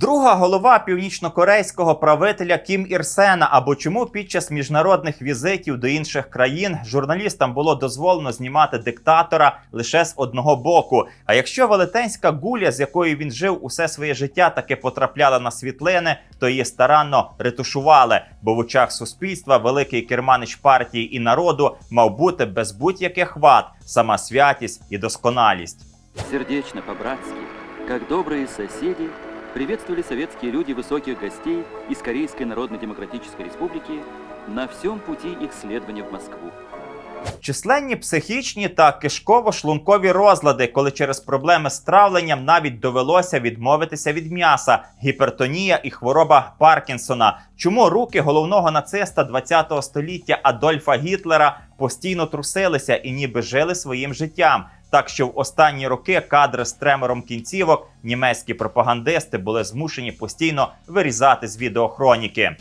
Друга голова північнокорейського правителя Кім Ірсена. Або чому під час міжнародних візитів до інших країн журналістам було дозволено знімати диктатора лише з одного боку. А якщо велетенська гуля, з якою він жив усе своє життя, таки потрапляла на світлини, то її старанно ретушували. Бо в очах суспільства великий керманич партії і народу мав бути без будь-яких вад, сама святість і досконалість. Сердечно, по-братски, как добрые соседи, приветствовали советские люди высоких гостей из Корейской Народно-Демократической Республики на всем пути их следования в Москву. Численні психічні та кишково-шлункові розлади, коли через проблеми з травленням навіть довелося відмовитися від м'яса, гіпертонія і хвороба Паркінсона. Чому руки головного нациста ХХ століття Адольфа Гітлера постійно трусилися і ніби жили своїм життям? Так що в останні роки кадри з тремором кінцівок німецькі пропагандисти були змушені постійно вирізати з відеохроніки.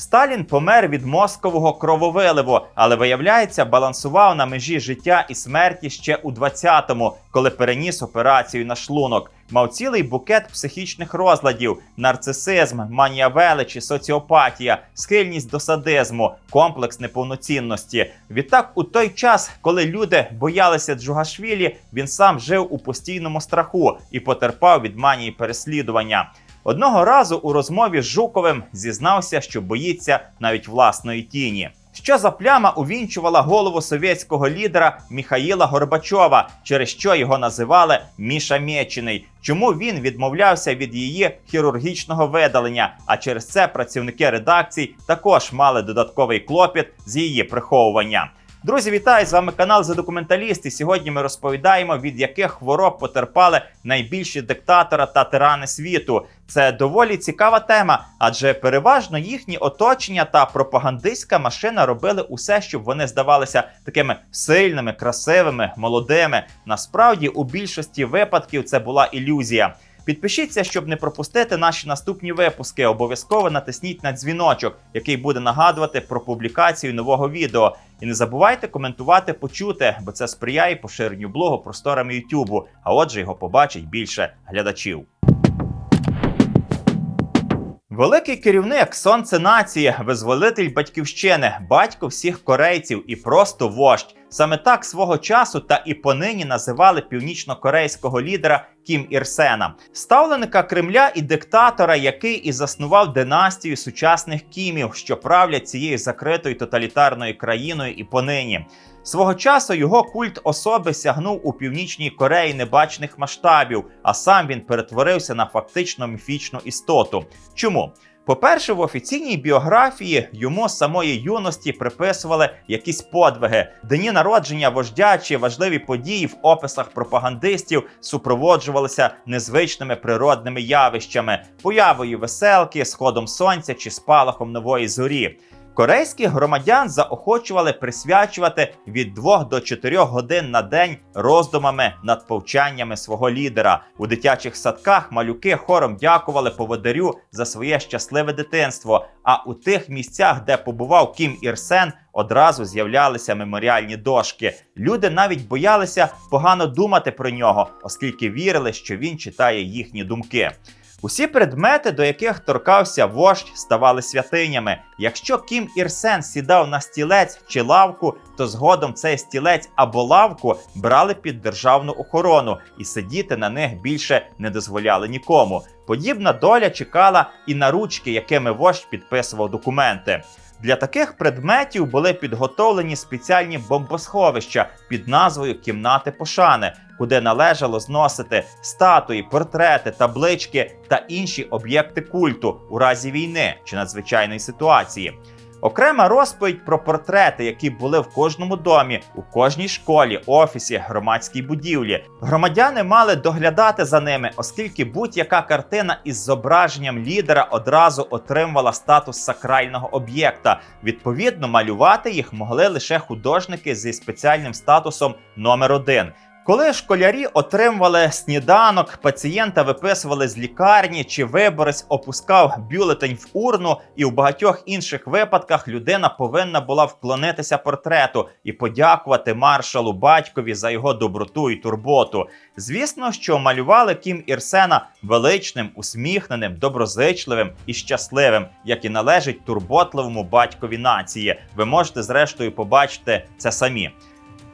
Сталін помер від мозкового крововиливу, але виявляється, балансував на межі життя і смерті ще у 20-му, коли переніс операцію на шлунок. Мав цілий букет психічних розладів: нарцисизм, манія величі, соціопатія, схильність до садизму, комплекс неповноцінності. Відтак, у той час, коли люди боялися Джугашвілі, він сам жив у постійному страху і потерпав від манії переслідування. Одного разу у розмові з Жуковим зізнався, що боїться навіть власної тіні. Що за пляма увінчувала голову совєтського лідера Міхаїла Горбачова, через що його називали Міша Мєчиний? Чому він відмовлявся від її хірургічного видалення? А через це працівники редакцій також мали додатковий клопіт з її приховування. Друзі, вітаю! З вами канал за документаліст. І сьогодні ми розповідаємо, від яких хвороб потерпали найбільші диктатора та тирани світу. Це доволі цікава тема, адже переважно їхні оточення та пропагандистська машина робили усе, щоб вони здавалися такими сильними, красивими, молодими. Насправді, у більшості випадків це була ілюзія. Підпишіться, щоб не пропустити наші наступні випуски. Обов'язково натисніть на дзвіночок, який буде нагадувати про публікацію нового відео. І не забувайте коментувати, почути, бо це сприяє поширенню блогу просторами Ютубу. А отже, його побачить більше глядачів. Великий керівник, сонце нації, визволитель батьківщини, батько всіх корейців і просто вождь. Саме так свого часу та і понині називали північно-корейського лідера Кім Ірсена, ставленика Кремля і диктатора, який і заснував династію сучасних кімів, що правлять цією закритою тоталітарною країною і понині. Свого часу його культ особи сягнув у північній Кореї небачних масштабів, а сам він перетворився на фактично міфічну істоту. Чому? По-перше, в офіційній біографії йому з самої юності приписували якісь подвиги, дні народження вождя чи важливі події в описах пропагандистів супроводжувалися незвичними природними явищами, появою веселки, сходом сонця чи спалахом нової зорі. Корейських громадян заохочували присвячувати від 2 до 4 годин на день роздумами над повчаннями свого лідера. У дитячих садках малюки хором дякували поводарю за своє щасливе дитинство. А у тих місцях, де побував Кім Ірсен, одразу з'являлися меморіальні дошки. Люди навіть боялися погано думати про нього, оскільки вірили, що він читає їхні думки. Усі предмети, до яких торкався вождь, ставали святинями. Якщо Кім Ірсен сідав на стілець чи лавку, то згодом цей стілець або лавку брали під державну охорону, і сидіти на них більше не дозволяли нікому. Подібна доля чекала і на ручки, якими вождь підписував документи. Для таких предметів були підготовлені спеціальні бомбосховища під назвою Кімнати пошани, куди належало зносити статуї, портрети, таблички та інші об'єкти культу у разі війни чи надзвичайної ситуації. Окрема розповідь про портрети, які були в кожному домі, у кожній школі, офісі, громадській будівлі. Громадяни мали доглядати за ними, оскільки будь-яка картина із зображенням лідера одразу отримувала статус сакрального об'єкта. Відповідно, малювати їх могли лише художники зі спеціальним статусом номер 1 Коли школярі отримували сніданок, пацієнта виписували з лікарні, чи виборець опускав бюлетень в урну, і в багатьох інших випадках людина повинна була вклонитися портрету і подякувати маршалу батькові за його доброту і турботу. Звісно, що малювали Кім Ірсена величним, усміхненим, доброзичливим і щасливим, як і належить турботливому батькові нації. Ви можете зрештою побачити це самі.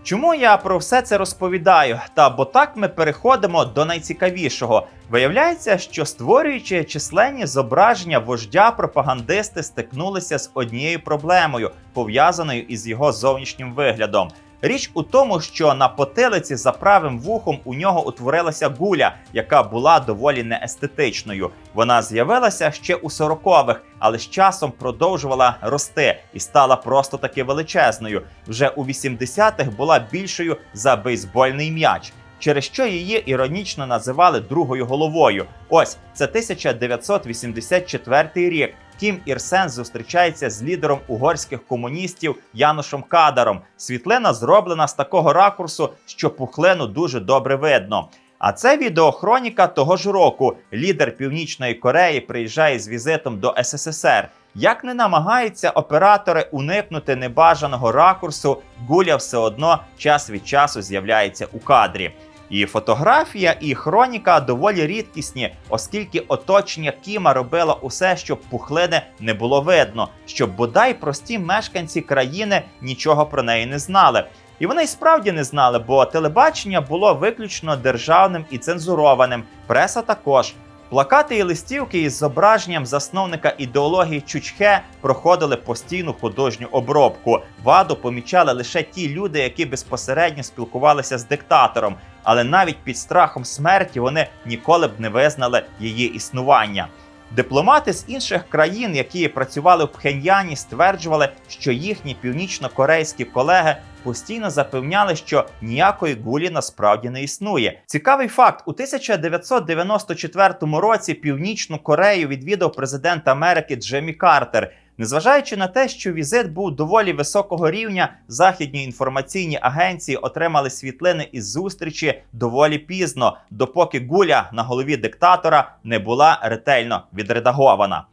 Чому я про все це розповідаю? Та бо так ми переходимо до найцікавішого. Виявляється, що створюючи численні зображення вождя, пропагандисти стикнулися з однією проблемою, пов'язаною із його зовнішнім виглядом. Річ у тому, що на потилиці за правим вухом у нього утворилася гуля, яка була доволі неестетичною. Вона з'явилася ще у 40-х, але з часом продовжувала рости і стала просто таки величезною. Вже у 80-х була більшою за бейсбольний м'яч. Через що її іронічно називали другою головою. Ось це 1984 рік. Кім Ірсен зустрічається з лідером угорських комуністів Янушем Кадаром. Світлина зроблена з такого ракурсу, що пухлину дуже добре видно. А це відеохроніка того ж року. Лідер Північної Кореї приїжджає з візитом до СССР. Як не намагаються оператори уникнути небажаного ракурсу, гуля все одно час від часу з'являється у кадрі. І фотографія, і хроніка доволі рідкісні, оскільки оточення Кіма робило усе, щоб пухлини не було видно, щоб бодай прості мешканці країни нічого про неї не знали. І вони й справді не знали, бо телебачення було виключно державним і цензурованим, преса також. Плакати і листівки із зображенням засновника ідеології Чучхе проходили постійну художню обробку. Ваду помічали лише ті люди, які безпосередньо спілкувалися з диктатором, але навіть під страхом смерті вони ніколи б не визнали її існування. Дипломати з інших країн, які працювали в Пхеньяні, стверджували, що їхні північно-корейські колеги постійно запевняли, що ніякої гулі насправді не існує. Цікавий факт: у 1994 році Північну Корею відвідав президент Америки Джемі Картер. Незважаючи на те, що візит був доволі високого рівня, західні інформаційні агенції отримали світлини із зустрічі доволі пізно, допоки гуля на голові диктатора не була ретельно відредагована.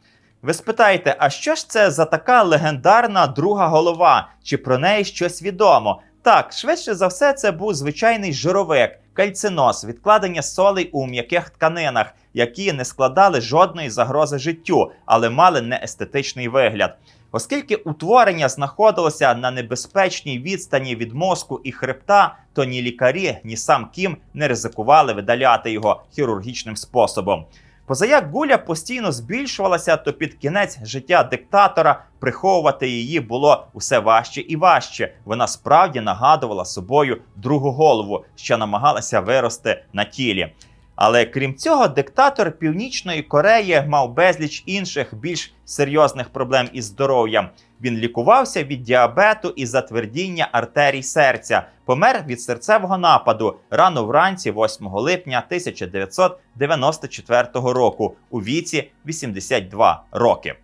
Ви спитаєте, а що ж це за така легендарна друга голова? Чи про неї щось відомо? Так, швидше за все, це був звичайний жировик, кальциноз, відкладення солей у м'яких тканинах, які не складали жодної загрози життю, але мали неестетичний вигляд. Оскільки утворення знаходилося на небезпечній відстані від мозку і хребта, то ні лікарі, ні сам Кім не ризикували видаляти його хірургічним способом. Позаяк гуля постійно збільшувалася, то під кінець життя диктатора приховувати її було усе важче і важче. Вона справді нагадувала собою другу голову, що намагалася вирости на тілі. Але крім цього, диктатор Північної Кореї мав безліч інших більш серйозних проблем із здоров'ям. Він лікувався від діабету і затвердіння артерій серця, помер від серцевого нападу рано вранці, 8 липня 1994 року, у віці 82 роки.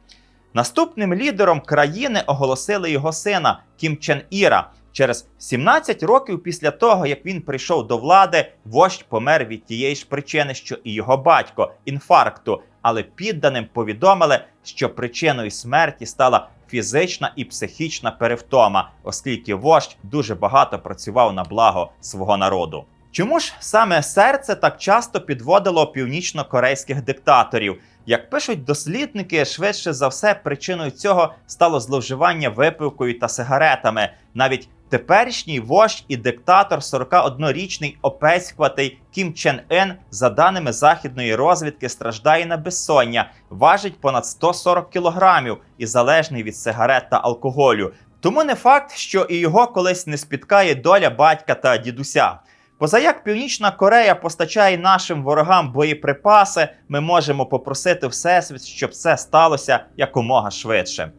Наступним лідером країни оголосили його сина Кім Чен Іра. Через 17 років після того, як він прийшов до влади, вождь помер від тієї ж причини, що і його батько інфаркту. Але підданим повідомили, що причиною смерті стала фізична і психічна перевтома, оскільки вождь дуже багато працював на благо свого народу. Чому ж саме серце так часто підводило північно-корейських диктаторів? Як пишуть дослідники, швидше за все причиною цього стало зловживання випивкою та сигаретами. Навіть теперішній вождь і диктатор 41-річний опецькватий Кім Чен Ен, за даними західної розвідки, страждає на безсоння, важить понад 140 кілограмів і залежний від сигарет та алкоголю. Тому не факт, що і його колись не спіткає доля батька та дідуся. Позаяк Північна Корея постачає нашим ворогам боєприпаси, ми можемо попросити Всесвіт, щоб це сталося якомога швидше.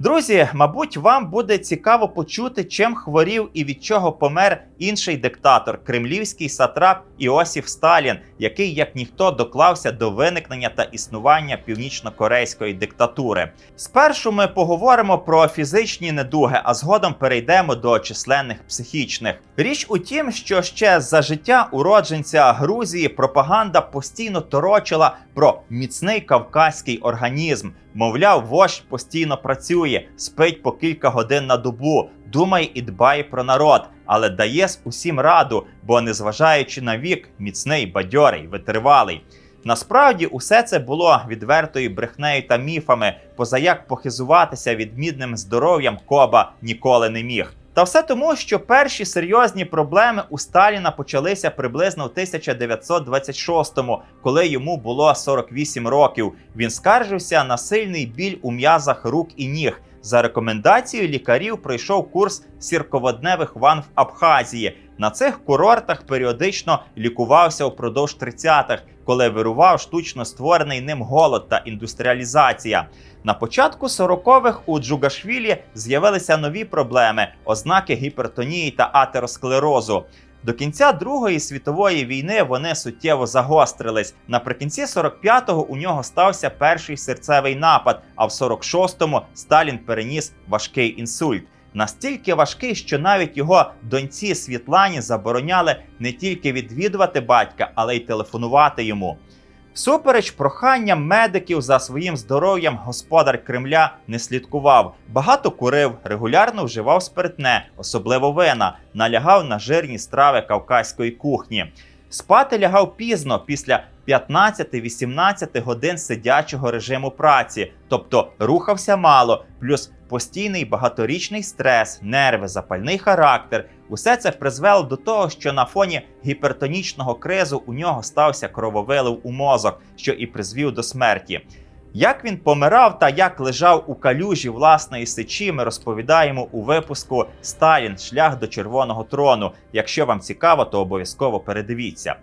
Друзі, мабуть, вам буде цікаво почути, чим хворів і від чого помер інший диктатор, кремлівський сатрап Іосиф Сталін, який як ніхто доклався до виникнення та існування північно-корейської диктатури. Спершу ми поговоримо про фізичні недуги, а згодом перейдемо до численних психічних. Річ у тім, що ще за життя уродженця Грузії пропаганда постійно торочила про міцний кавказький організм. Мовляв, вождь постійно працює, спить по кілька годин на добу, думає і дбає про народ, але дає усім раду, бо незважаючи на вік, міцний, бадьорий, витривалий. Насправді усе це було відвертою брехнею та міфами, позаяк похизуватися відмідним здоров'ям Коба ніколи не міг. Та все тому, що перші серйозні проблеми у Сталіна почалися приблизно в 1926-му, коли йому було 48 років. Він скаржився на сильний біль у м'язах рук і ніг. За рекомендацією лікарів пройшов курс сірководневих ван в Абхазії. На цих курортах періодично лікувався впродовж 30-х, коли вирував штучно створений ним голод та індустріалізація. На початку 40-х у Джугашвілі з'явилися нові проблеми, ознаки гіпертонії та атеросклерозу. До кінця Другої світової війни вони суттєво загострились. Наприкінці 45-го у нього стався перший серцевий напад, а в 46-му Сталін переніс важкий інсульт. Настільки важкий, що навіть його доньці Світлані забороняли не тільки відвідувати батька, але й телефонувати йому. Всупереч проханням медиків за своїм здоров'ям господар Кремля не слідкував. Багато курив, регулярно вживав спиртне, особливо вина, налягав на жирні страви кавказької кухні. Спати лягав пізно після 15-18 годин сидячого режиму праці, тобто рухався мало, плюс постійний багаторічний стрес, нерви, запальний характер. Усе це призвело до того, що на фоні гіпертонічного кризу у нього стався крововилив у мозок, що і призвів до смерті. Як він помирав та як лежав у калюжі власної сечі, ми розповідаємо у випуску Сталін Шлях до Червоного трону. Якщо вам цікаво, то обов'язково передивіться.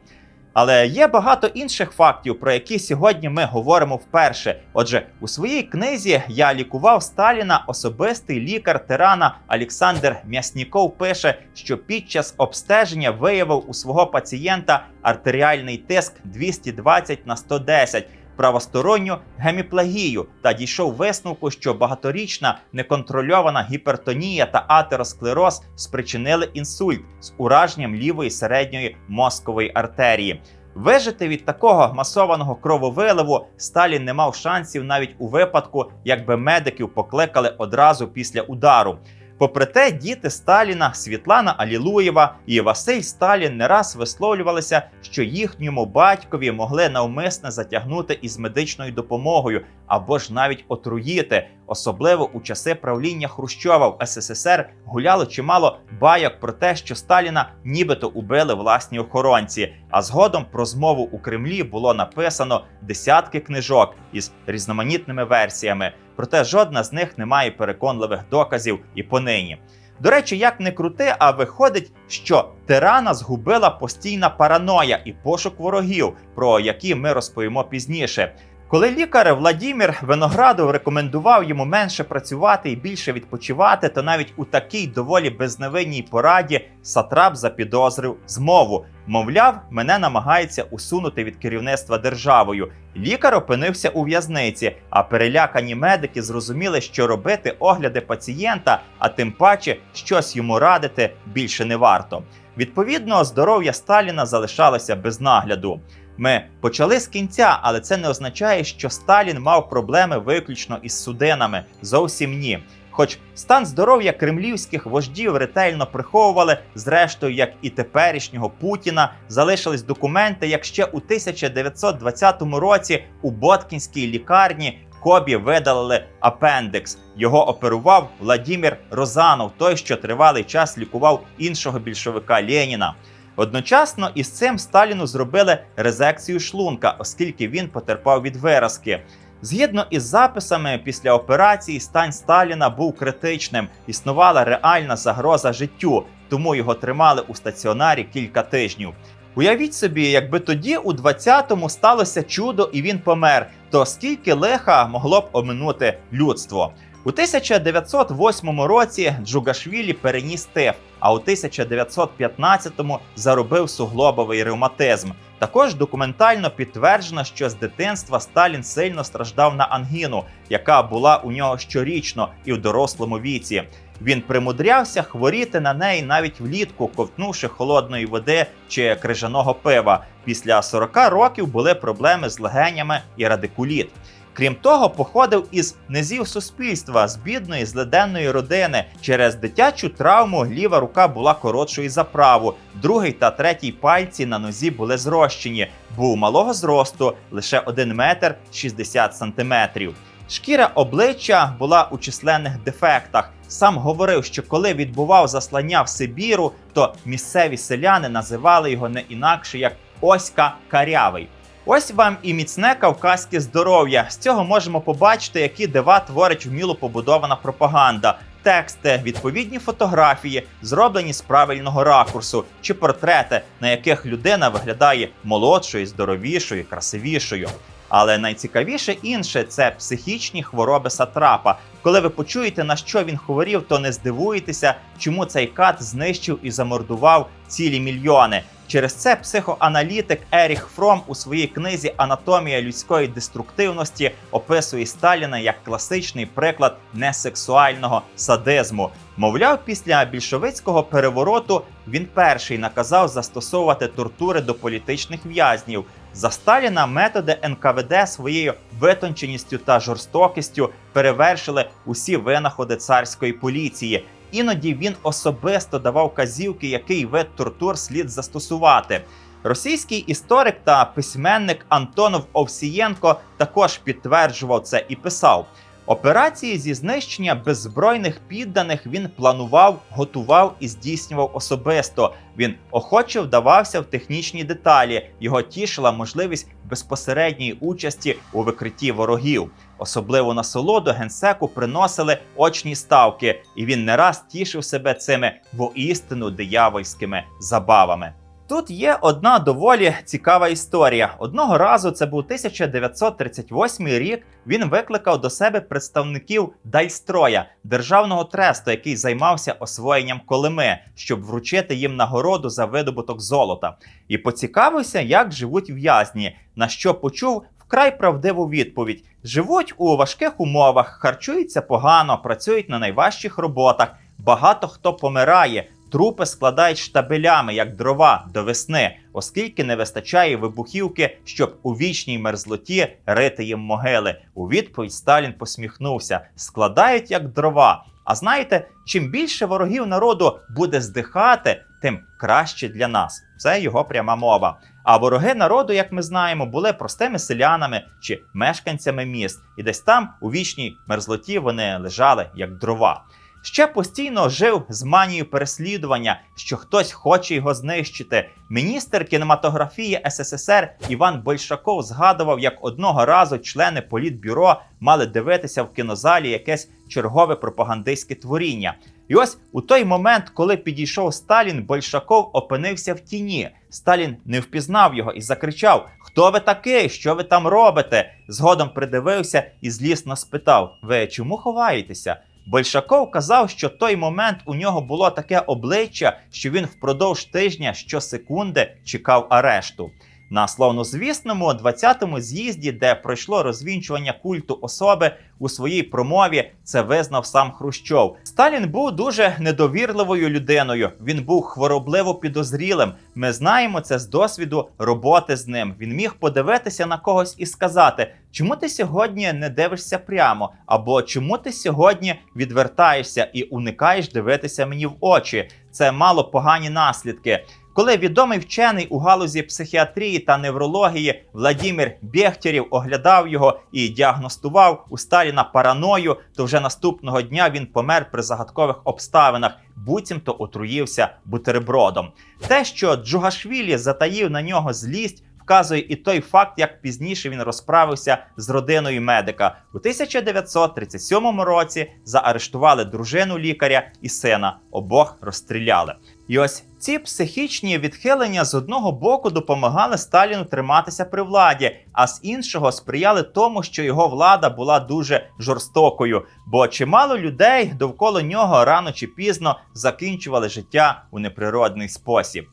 Але є багато інших фактів, про які сьогодні ми говоримо вперше. Отже, у своїй книзі я лікував Сталіна. Особистий лікар тирана Олександр М'ясніков пише, що під час обстеження виявив у свого пацієнта артеріальний тиск 220 на 110, правосторонню геміплагію та дійшов висновку, що багаторічна неконтрольована гіпертонія та атеросклероз спричинили інсульт з ураженням лівої середньої мозкової артерії. Вижити від такого масованого крововиливу Сталін не мав шансів навіть у випадку, якби медиків покликали одразу після удару. Попри те, діти Сталіна, Світлана Алілуєва і Василь Сталін не раз висловлювалися, що їхньому батькові могли навмисне затягнути із медичною допомогою або ж навіть отруїти. Особливо у часи правління Хрущова в СССР гуляло чимало байок про те, що Сталіна нібито убили власні охоронці. А згодом про змову у Кремлі було написано десятки книжок із різноманітними версіями. Проте жодна з них не має переконливих доказів і понині. До речі, як не крути, а виходить, що тирана згубила постійна параноя і пошук ворогів, про які ми розповімо пізніше. Коли лікар Владімір Виноградов рекомендував йому менше працювати і більше відпочивати, то навіть у такій доволі безневинній пораді Сатрап запідозрив змову. Мовляв, мене намагається усунути від керівництва державою. Лікар опинився у в'язниці, а перелякані медики зрозуміли, що робити огляди пацієнта, а тим паче щось йому радити більше не варто. Відповідно, здоров'я Сталіна залишалося без нагляду. Ми почали з кінця, але це не означає, що Сталін мав проблеми виключно із судинами. Зовсім ні. Хоч стан здоров'я кремлівських вождів ретельно приховували, зрештою, як і теперішнього Путіна, залишились документи, як ще у 1920 році у Боткінській лікарні Кобі видалили апендикс. Його оперував Владімір Розанов, той, що тривалий час лікував іншого більшовика Леніна. Одночасно із цим Сталіну зробили резекцію шлунка, оскільки він потерпав від виразки. Згідно із записами, після операції стан Сталіна був критичним, існувала реальна загроза життю, тому його тримали у стаціонарі кілька тижнів. Уявіть собі, якби тоді, у 20-му, сталося чудо і він помер, то скільки лиха могло б оминути людство. У 1908 році Джугашвілі переніс тиф, а у 1915-му заробив суглобовий ревматизм. Також документально підтверджено, що з дитинства Сталін сильно страждав на ангіну, яка була у нього щорічно і в дорослому віці. Він примудрявся хворіти на неї навіть влітку, ковтнувши холодної води чи крижаного пива. Після 40 років були проблеми з легенями і радикуліт. Крім того, походив із низів суспільства з бідної злиденної родини. Через дитячу травму ліва рука була коротшою за праву, другий та третій пальці на нозі були зрощені. Був малого зросту лише 1 метр 60 сантиметрів. Шкіра обличчя була у численних дефектах. Сам говорив, що коли відбував заслання в Сибіру, то місцеві селяни називали його не інакше як Оська Карявий. Ось вам і міцне кавказьке здоров'я. З цього можемо побачити, які дива творить вміло побудована пропаганда. Тексти, відповідні фотографії, зроблені з правильного ракурсу, чи портрети, на яких людина виглядає молодшою, здоровішою, красивішою. Але найцікавіше інше це психічні хвороби сатрапа. Коли ви почуєте, на що він хворів, то не здивуєтеся, чому цей кат знищив і замордував цілі мільйони. Через це психоаналітик Еріх Фром у своїй книзі Анатомія людської деструктивності описує Сталіна як класичний приклад несексуального садизму. Мовляв, після більшовицького перевороту він перший наказав застосовувати тортури до політичних в'язнів. За Сталіна методи НКВД своєю витонченістю та жорстокістю перевершили усі винаходи царської поліції. Іноді він особисто давав казівки, який вид тортур слід застосувати. Російський історик та письменник Антонов Овсієнко також підтверджував це і писав: операції зі знищення беззбройних підданих він планував, готував і здійснював особисто. Він охоче вдавався в технічні деталі. Його тішила можливість безпосередньої участі у викритті ворогів. Особливу насолоду генсеку приносили очні ставки, і він не раз тішив себе цими воістину диявольськими забавами. Тут є одна доволі цікава історія. Одного разу це був 1938 рік. Він викликав до себе представників Дайстроя, державного тресту, який займався освоєнням Колими, щоб вручити їм нагороду за видобуток золота, і поцікавився, як живуть в'язні. На що почув вкрай правдиву відповідь: живуть у важких умовах, харчуються погано, працюють на найважчих роботах. Багато хто помирає. Трупи складають штабелями, як дрова до весни, оскільки не вистачає вибухівки, щоб у вічній мерзлоті рити їм могили. У відповідь Сталін посміхнувся: складають як дрова. А знаєте, чим більше ворогів народу буде здихати, тим краще для нас. Це його пряма мова. А вороги народу, як ми знаємо, були простими селянами чи мешканцями міст, і десь там у вічній мерзлоті вони лежали як дрова. Ще постійно жив з манією переслідування, що хтось хоче його знищити. Міністр кінематографії СССР Іван Большаков згадував, як одного разу члени політбюро мали дивитися в кінозалі якесь чергове пропагандистське творіння. І ось у той момент, коли підійшов Сталін, Большаков опинився в тіні. Сталін не впізнав його і закричав: Хто ви такий? Що ви там робите? Згодом придивився і злісно спитав: Ви чому ховаєтеся? Большаков казав, що той момент у нього було таке обличчя, що він впродовж тижня щосекунди чекав арешту. На славнозвісному 20-му з'їзді, де пройшло розвінчування культу особи у своїй промові, це визнав сам Хрущов. Сталін був дуже недовірливою людиною. Він був хворобливо підозрілим. Ми знаємо це з досвіду роботи з ним. Він міг подивитися на когось і сказати, чому ти сьогодні не дивишся прямо, або чому ти сьогодні відвертаєшся і уникаєш дивитися мені в очі. Це мало погані наслідки. Коли відомий вчений у галузі психіатрії та неврології Владимир Бєхтерів оглядав його і діагностував у Сталіна параною, то вже наступного дня він помер при загадкових обставинах, буцімто отруївся бутербродом. Те, що Джугашвілі затаїв на нього злість. Вказує і той факт, як пізніше він розправився з родиною медика у 1937 році. Заарештували дружину лікаря і сина обох розстріляли. І ось Ці психічні відхилення з одного боку допомагали Сталіну триматися при владі, а з іншого сприяли тому, що його влада була дуже жорстокою, бо чимало людей довкола нього рано чи пізно закінчували життя у неприродний спосіб.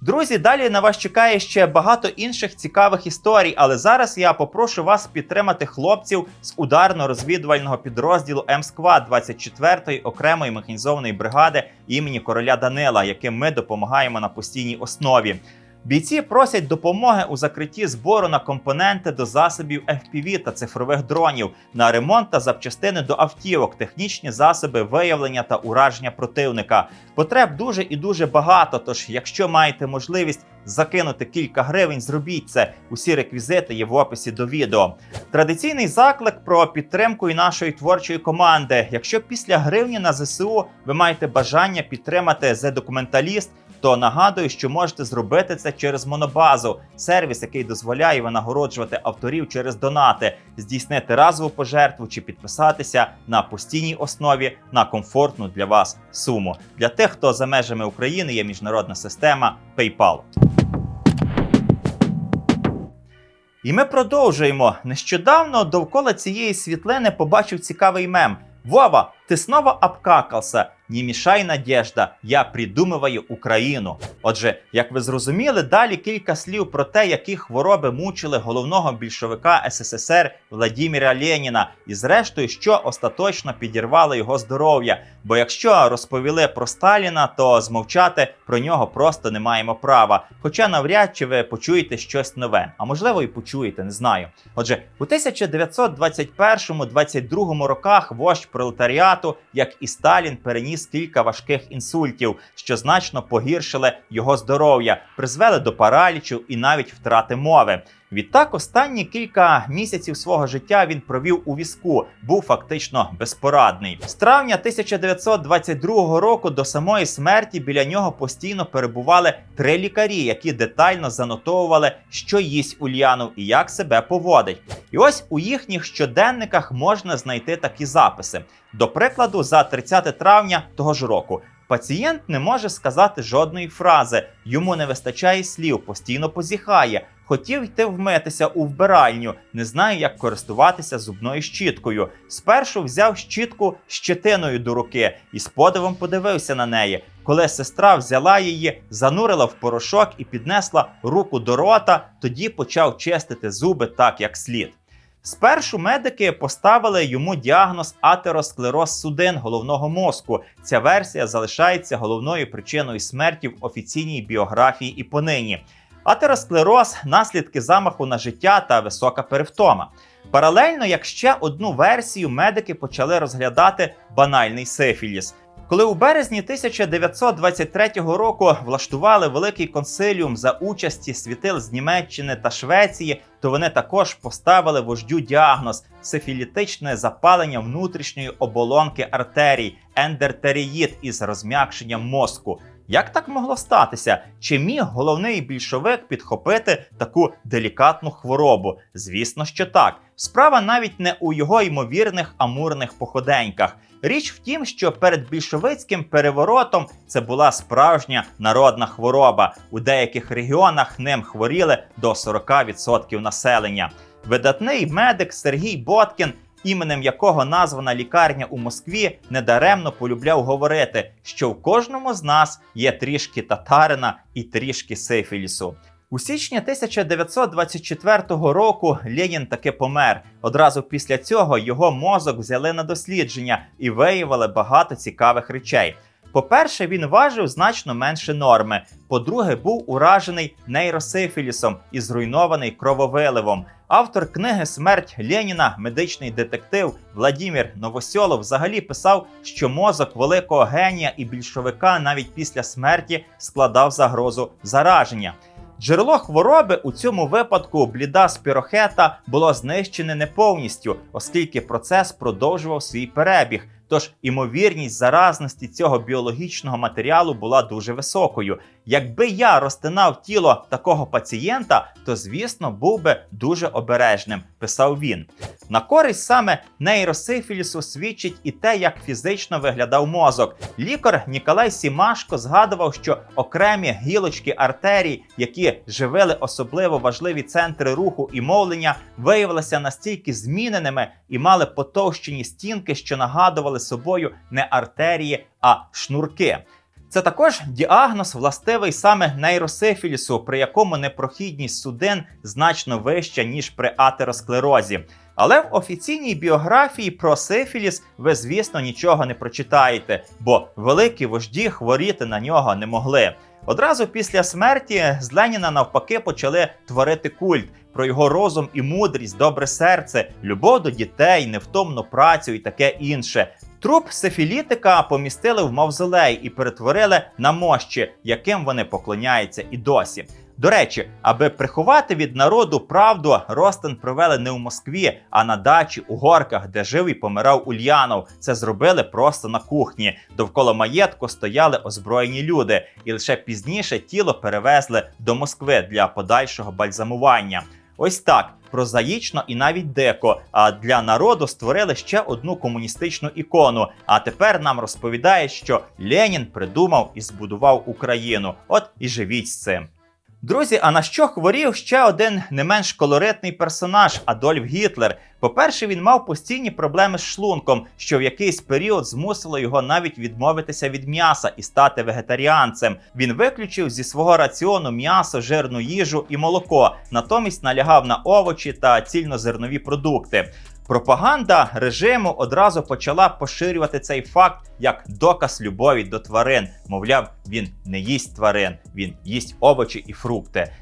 Друзі, далі на вас чекає ще багато інших цікавих історій, але зараз я попрошу вас підтримати хлопців з ударно-розвідувального підрозділу М-Сквад 24-ї окремої механізованої бригади імені короля Данила, яким ми допомагаємо на постійній основі. Бійці просять допомоги у закритті збору на компоненти до засобів FPV та цифрових дронів, на ремонт та запчастини до автівок, технічні засоби виявлення та ураження противника. Потреб дуже і дуже багато. Тож, якщо маєте можливість закинути кілька гривень, зробіть це. Усі реквізити є в описі до відео. Традиційний заклик про підтримку і нашої творчої команди. Якщо після гривні на ЗСУ ви маєте бажання підтримати The Документаліст, то нагадую, що можете зробити це через Монобазу, сервіс, який дозволяє винагороджувати авторів через донати, здійснити разову пожертву чи підписатися на постійній основі на комфортну для вас суму. Для тих, хто за межами України є міжнародна система PayPal. І ми продовжуємо. Нещодавно довкола цієї світлини побачив цікавий мем. Вова, ти снова обкакався. Не мішай надежда, я придумываю Україну. Отже, як ви зрозуміли, далі кілька слів про те, які хвороби мучили головного більшовика СССР Владіміра Леніна, і зрештою, що остаточно підірвало його здоров'я. Бо якщо розповіли про Сталіна, то змовчати про нього просто не маємо права. Хоча навряд чи ви почуєте щось нове, а можливо і почуєте, не знаю. Отже, у 1921-22 роках вождь пролетаріату, як і Сталін, переніс кілька важких інсультів, що значно погіршили його здоров'я, призвели до паралічу і навіть втрати мови. Відтак, останні кілька місяців свого життя він провів у візку, був фактично безпорадний. З травня 1922 року до самої смерті біля нього постійно перебували три лікарі, які детально занотовували, що їсть Ульянов і як себе поводить. І ось у їхніх щоденниках можна знайти такі записи. До прикладу, за 30 травня того ж року. Пацієнт не може сказати жодної фрази, йому не вистачає слів, постійно позіхає. Хотів йти вмитися у вбиральню, не знає, як користуватися зубною щіткою. Спершу взяв щітку щетиною до руки і з подивом подивився на неї. Коли сестра взяла її, занурила в порошок і піднесла руку до рота, тоді почав чистити зуби так, як слід. Спершу медики поставили йому діагноз атеросклероз судин головного мозку. Ця версія залишається головною причиною смерті в офіційній біографії і понині. Атеросклероз наслідки замаху на життя та висока перевтома. Паралельно, як ще одну версію, медики почали розглядати банальний сифіліс. Коли у березні 1923 року влаштували великий консиліум за участі світил з Німеччини та Швеції, то вони також поставили вождю діагноз сифілітичне запалення внутрішньої оболонки артерій, ендертеріїд із розм'якшенням мозку. Як так могло статися? Чи міг головний більшовик підхопити таку делікатну хворобу? Звісно, що так. Справа навіть не у його ймовірних амурних походеньках. Річ в тім, що перед більшовицьким переворотом це була справжня народна хвороба. У деяких регіонах ним хворіли до 40% населення. Видатний медик Сергій Боткін іменем якого названа лікарня у Москві, недаремно полюбляв говорити, що в кожному з нас є трішки татарина і трішки сифілісу. У січні 1924 року Ленін таки помер. Одразу після цього його мозок взяли на дослідження і виявили багато цікавих речей. По-перше, він важив значно менше норми. По-друге, був уражений нейросифілісом і зруйнований крововиливом. Автор книги Смерть Леніна, медичний детектив Владімір Новосьолов, взагалі писав, що мозок великого генія і більшовика навіть після смерті складав загрозу зараження. Джерело хвороби у цьому випадку бліда спірохета було знищене не повністю, оскільки процес продовжував свій перебіг. Тож імовірність заразності цього біологічного матеріалу була дуже високою. Якби я розтинав тіло такого пацієнта, то звісно був би дуже обережним, писав він. На користь саме нейросифілісу свідчить і те, як фізично виглядав мозок. Лікар Ніколай Сімашко згадував, що окремі гілочки артерій, які живили особливо важливі центри руху і мовлення, виявилися настільки зміненими і мали потовщені стінки, що нагадували собою не артерії, а шнурки. Це також діагноз властивий саме нейросифілісу, при якому непрохідність судин значно вища ніж при атеросклерозі. Але в офіційній біографії про сифіліс ви, звісно, нічого не прочитаєте, бо великі вожді хворіти на нього не могли. Одразу після смерті з Леніна навпаки почали творити культ про його розум і мудрість, добре серце, любов до дітей, невтомну працю і таке інше. Труп сифілітика помістили в мавзолей і перетворили на мощі, яким вони поклоняються і досі. До речі, аби приховати від народу правду, Ростен провели не у Москві, а на дачі у горках, де жив і помирав Ульянов. Це зробили просто на кухні. Довкола маєтку стояли озброєні люди, і лише пізніше тіло перевезли до Москви для подальшого бальзамування. Ось так прозаїчно і навіть деко. А для народу створили ще одну комуністичну ікону. А тепер нам розповідає, що Ленін придумав і збудував Україну. От і живіть з цим. Друзі, а на що хворів ще один не менш колоритний персонаж Адольф Гітлер. По-перше, він мав постійні проблеми з шлунком, що в якийсь період змусило його навіть відмовитися від м'яса і стати вегетаріанцем. Він виключив зі свого раціону м'ясо, жирну їжу і молоко, натомість налягав на овочі та цільнозернові продукти. Пропаганда режиму одразу почала поширювати цей факт як доказ любові до тварин. Мовляв, він не їсть тварин, він їсть овочі і фрукти.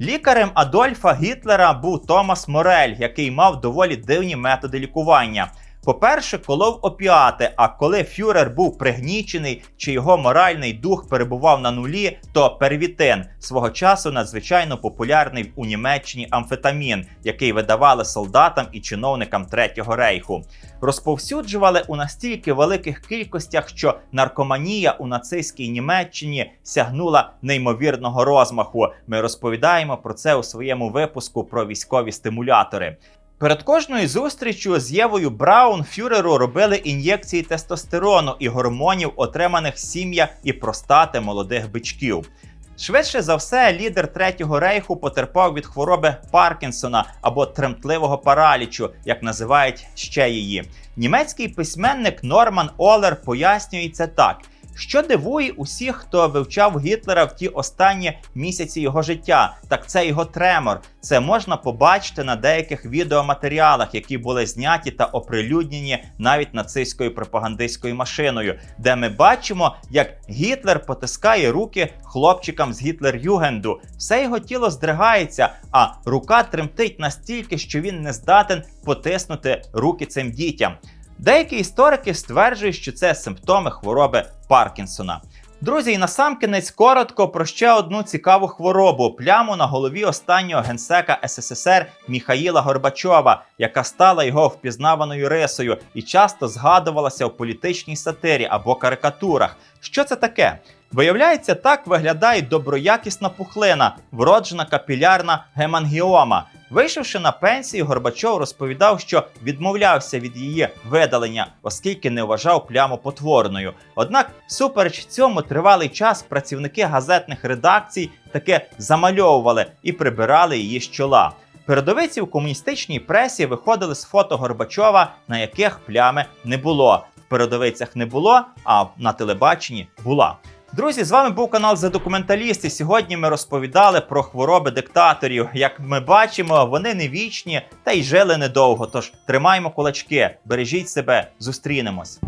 Лікарем Адольфа Гітлера був Томас Морель, який мав доволі дивні методи лікування. По-перше, колов опіати. А коли фюрер був пригнічений чи його моральний дух перебував на нулі, то первітин свого часу надзвичайно популярний у Німеччині амфетамін, який видавали солдатам і чиновникам Третього рейху. Розповсюджували у настільки великих кількостях, що наркоманія у нацистській Німеччині сягнула неймовірного розмаху. Ми розповідаємо про це у своєму випуску про військові стимулятори. Перед кожною зустрічю з Євою Браун фюреру робили ін'єкції тестостерону і гормонів, отриманих сім'я і простати молодих бичків. Швидше за все, лідер Третього рейху потерпав від хвороби Паркінсона або тремтливого паралічу, як називають ще її. Німецький письменник Норман Олер пояснює це так. Що дивує усіх, хто вивчав Гітлера в ті останні місяці його життя, так це його тремор. Це можна побачити на деяких відеоматеріалах, які були зняті та оприлюднені навіть нацистською пропагандистською машиною, де ми бачимо, як Гітлер потискає руки хлопчикам з Гітлер-Югенду. Все його тіло здригається, а рука тремтить настільки, що він не здатен потиснути руки цим дітям. Деякі історики стверджують, що це симптоми хвороби Паркінсона. Друзі, і насамкінець коротко про ще одну цікаву хворобу пляму на голові останнього генсека СССР Міхаїла Горбачова, яка стала його впізнаваною рисою і часто згадувалася в політичній сатирі або карикатурах. Що це таке? Виявляється, так виглядає доброякісна пухлина, вроджена капілярна гемангіома. Вийшовши на пенсію, Горбачов розповідав, що відмовлявся від її видалення, оскільки не вважав пляму потворною. Однак, супереч цьому тривалий час працівники газетних редакцій таки замальовували і прибирали її з чола. Передовиці в комуністичній пресі виходили з фото Горбачова, на яких плями не було. В передовицях не було, а на телебаченні була. Друзі, з вами був канал за документалісти. Сьогодні ми розповідали про хвороби диктаторів. Як ми бачимо, вони не вічні та й жили недовго. Тож тримаємо кулачки, бережіть себе, зустрінемось.